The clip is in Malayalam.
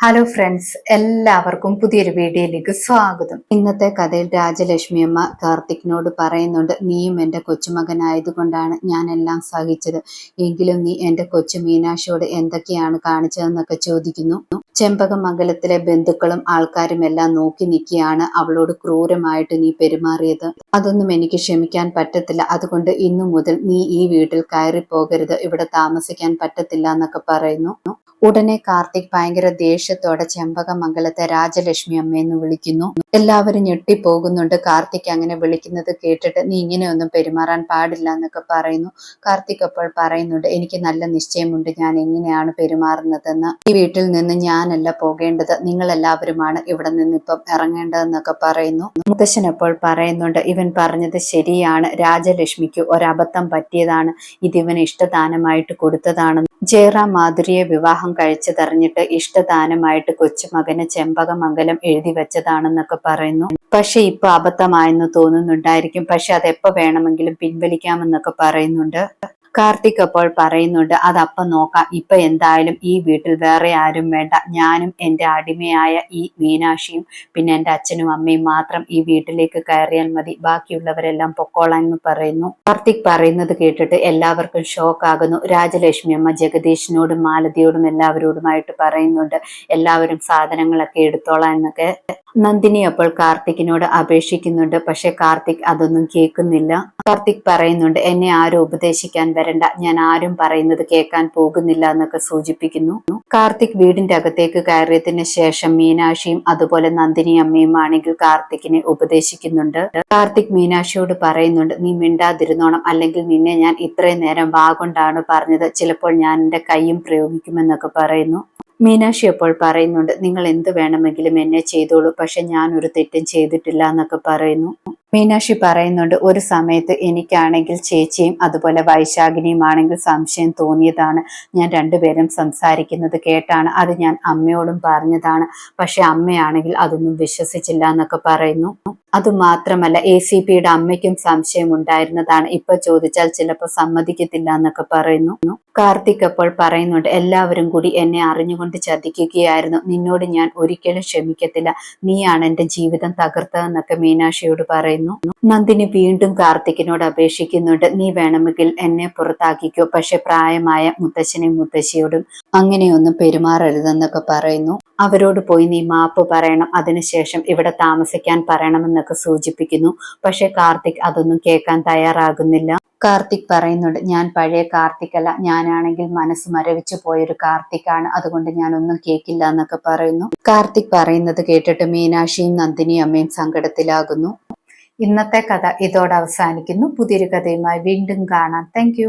ഹലോ ഫ്രണ്ട്സ് എല്ലാവർക്കും പുതിയൊരു വീഡിയോയിലേക്ക് സ്വാഗതം. ഇന്നത്തെ കഥയിൽ രാജലക്ഷ്മി അമ്മ കാർത്തിക്കിനോട് പറയുന്നുണ്ട് നീയും എന്റെ കൊച്ചുമകനായതുകൊണ്ടാണ് ഞാൻ എല്ലാം സഹിച്ചത്. എങ്കിലും നീ എന്റെ കൊച്ചു മീനാക്ഷിയോട് എന്തൊക്കെയാണ് കാണിച്ചതെന്നൊക്കെ ചോദിക്കുന്നു. ചെമ്പകമംഗലത്തിലെ ബന്ധുക്കളും ആൾക്കാരും എല്ലാം നോക്കി നിൽക്കുകയാണ്. അവളോട് ക്രൂരമായിട്ട് നീ പെരുമാറിയത്. അതൊന്നും എനിക്ക് ക്ഷമിക്കാൻ പറ്റത്തില്ല. അതുകൊണ്ട് ഇന്നു മുതൽ നീ ഈ വീട്ടിൽ കയറി പോകരുത്. ഇവിടെ താമസിക്കാൻ പറ്റത്തില്ല എന്നൊക്കെ പറയുന്നു. ഉടനെ കാർത്തിക് ഭയങ്കര ദേഷ്യത്തോടെ ചെമ്പകമംഗലത്തെ രാജലക്ഷ്മി അമ്മയെന്ന് വിളിക്കുന്നു. എല്ലാവരും ഞെട്ടിപ്പോകുന്നുണ്ട്. കാർത്തിക് അങ്ങനെ വിളിക്കുന്നത് കേട്ടിട്ട് നീ ഇങ്ങനെയൊന്നും പെരുമാറാൻ പാടില്ല എന്നൊക്കെ പറയുന്നു. കാർത്തിക് അപ്പോൾ പറയുന്നുണ്ട് എനിക്ക് നല്ല നിശ്ചയമുണ്ട്. ഞാൻ എങ്ങനെയാണ് പെരുമാറുന്നതെന്ന്? ഈ വീട്ടിൽ നിന്ന് ഞാനല്ല പോകേണ്ടത്. നിങ്ങൾ എല്ലാവരുമാണ് ഇവിടെ നിന്ന് ഇപ്പം ഇറങ്ങേണ്ടതെന്നൊക്കെ പറയുന്നു. മുത്തശ്ശൻ അപ്പോൾ പറയുന്നുണ്ട് പറഞ്ഞത് ശരിയാണ്. രാജലക്ഷ്മിക്ക് ഒരബദ്ധം പറ്റിയതാണ്. ഇതിവന് ഇഷ്ടദാനമായിട്ട് കൊടുത്തതാണെന്ന്. ജയറാം മാധുരിയെ വിവാഹം കഴിച്ചതറിഞ്ഞിട്ട് ഇഷ്ടദാനമായിട്ട് കൊച്ചുമകന് ചെമ്പകമംഗലം എഴുതി വെച്ചതാണെന്നൊക്കെ പറയുന്നു. പക്ഷെ ഇപ്പൊ അബദ്ധമായെന്ന് തോന്നുന്നുണ്ടായിരിക്കും. പക്ഷെ അതെപ്പോ വേണമെങ്കിലും പിൻവലിക്കാമെന്നൊക്കെ പറയുന്നുണ്ട്. കാർത്തിക് അപ്പോൾ പറയുന്നുണ്ട് അതപ്പം നോക്കാം ഇപ്പൊ എന്തായാലും ഈ വീട്ടിൽ വേറെ ആരും വേണ്ട. ഞാനും എന്റെ അടിമയായ ഈ മീനാക്ഷിയും പിന്നെ എന്റെ അച്ഛനും അമ്മയും മാത്രം ഈ വീട്ടിലേക്ക് കയറിയാൽ മതി. ബാക്കിയുള്ളവരെല്ലാം പൊക്കോളാൻ എന്ന് പറയുന്നു. കാർത്തിക് പറയുന്നത് കേട്ടിട്ട് എല്ലാവർക്കും ഷോക്ക് ആകുന്നു. രാജലക്ഷ്മി അമ്മ ജഗദീഷിനോടും മാലതിയോടും എല്ലാവരോടുമായിട്ട് പറയുന്നുണ്ട് എല്ലാവരും സാധനങ്ങളൊക്കെ എടുത്തോളാം എന്നൊക്കെ. നന്ദിനി അപ്പോൾ കാർത്തിക്കിനോട് അപേക്ഷിക്കുന്നുണ്ട് പക്ഷെ കാർത്തിക് അതൊന്നും കേൾക്കുന്നില്ല. കാർത്തിക് പറയുന്നുണ്ട് എന്നെ ആരും ഉപദേശിക്കാൻ വരണ്ട. ഞാൻ ആരും പറയുന്നത് കേൾക്കാൻ പോകുന്നില്ല എന്നൊക്കെ സൂചിപ്പിക്കുന്നു. കാർത്തിക് വീടിന്റെ അകത്തേക്ക് കയറിയതിന് ശേഷം മീനാക്ഷിയും അതുപോലെ നന്ദിനി അമ്മയും ആണെങ്കിൽ കാർത്തിക്കിനെ ഉപദേശിക്കുന്നുണ്ട്. കാർത്തിക് മീനാക്ഷിയോട് പറയുന്നുണ്ട് നീ മിണ്ടാതിരുന്നോണം. അല്ലെങ്കിൽ നിന്നെ ഞാൻ ഇത്രയും നേരം വാഗൊണ്ടാണ് പറഞ്ഞത്. ചിലപ്പോൾ ഞാൻ എന്റെ കൈയും പ്രയോഗിക്കുമെന്നൊക്കെ പറയുന്നു. മീനാക്ഷി അപ്പോൾ പറയുന്നുണ്ട് നിങ്ങൾ എന്ത് വേണമെങ്കിലും എന്നെ ചെയ്തോളൂ. പക്ഷെ ഞാൻ ഒരു തെറ്റും ചെയ്തിട്ടില്ല എന്നൊക്കെ പറയുന്നു. മീനാക്ഷി പറയുന്നുണ്ട് ഒരു സമയത്ത് എനിക്കാണെങ്കിൽ ചേച്ചിയും അതുപോലെ വൈശാഖിനിയും ആണെങ്കിൽ സംശയം തോന്നിയതാണ്. ഞാൻ രണ്ടുപേരും സംസാരിക്കുന്നത് കേട്ടാണ്. അത് ഞാൻ അമ്മയോടും പറഞ്ഞതാണ്. പക്ഷെ അമ്മയാണെങ്കിൽ അതൊന്നും വിശ്വസിച്ചില്ല എന്നൊക്കെ പറയുന്നു. അതുമാത്രമല്ല എ സി പിയുടെ അമ്മയ്ക്കും സംശയം ഉണ്ടായിരുന്നതാണ്. ഇപ്പൊ ചോദിച്ചാൽ ചിലപ്പോൾ സമ്മതിക്കത്തില്ല എന്നൊക്കെ പറയുന്നു. കാർത്തിക് അപ്പോൾ പറയുന്നുണ്ട് എല്ലാവരും കൂടി എന്നെ അറിഞ്ഞുകൊണ്ട് ചതിക്കുകയായിരുന്നു. നിന്നോട് ഞാൻ ഒരിക്കലും ക്ഷമിക്കത്തില്ല. നീയാണ് എന്റെ ജീവിതം തകർത്തതെന്നൊക്കെ മീനാക്ഷിയോട് പറയുന്നു. നന്ദിനി വീണ്ടും കാർത്തിക്കിനോട് അപേക്ഷിക്കുന്നുണ്ട് നീ വേണമെങ്കിൽ എന്നെ പുറത്താക്കിക്കോ. പക്ഷെ പ്രായമായ മുത്തശ്ശനെയും മുത്തശ്ശിയോടും അങ്ങനെയൊന്നും പെരുമാറരുതെന്നൊക്കെ പറയുന്നു. അവരോട് പോയി നീ മാപ്പ് പറയണം. അതിനുശേഷം ഇവിടെ താമസിക്കാൻ പറയണമെന്നൊക്കെ സൂചിപ്പിക്കുന്നു. പക്ഷെ കാർത്തിക് അതൊന്നും കേൾക്കാൻ തയ്യാറാകുന്നില്ല. കാർത്തിക് പറയുന്നുണ്ട് ഞാൻ പഴയ കാർത്തിക് അല്ല ഞാനാണെങ്കിൽ മനസ്സ് മരവിച്ചു പോയൊരു കാർത്തിക്കാണ് അതുകൊണ്ട് ഞാൻ ഒന്നും കേൾക്കില്ല എന്നൊക്കെ പറയുന്നു. കാർത്തിക് പറയുന്നത് കേട്ടിട്ട് മീനാക്ഷിയും നന്ദിനി അമ്മയും സങ്കടത്തിലാകുന്നു. ഇന്നത്തെ കഥ ഇതോടെ അവസാനിക്കുന്നു. പുതിയൊരു കഥയുമായി വീണ്ടും കാണാം. താങ്ക്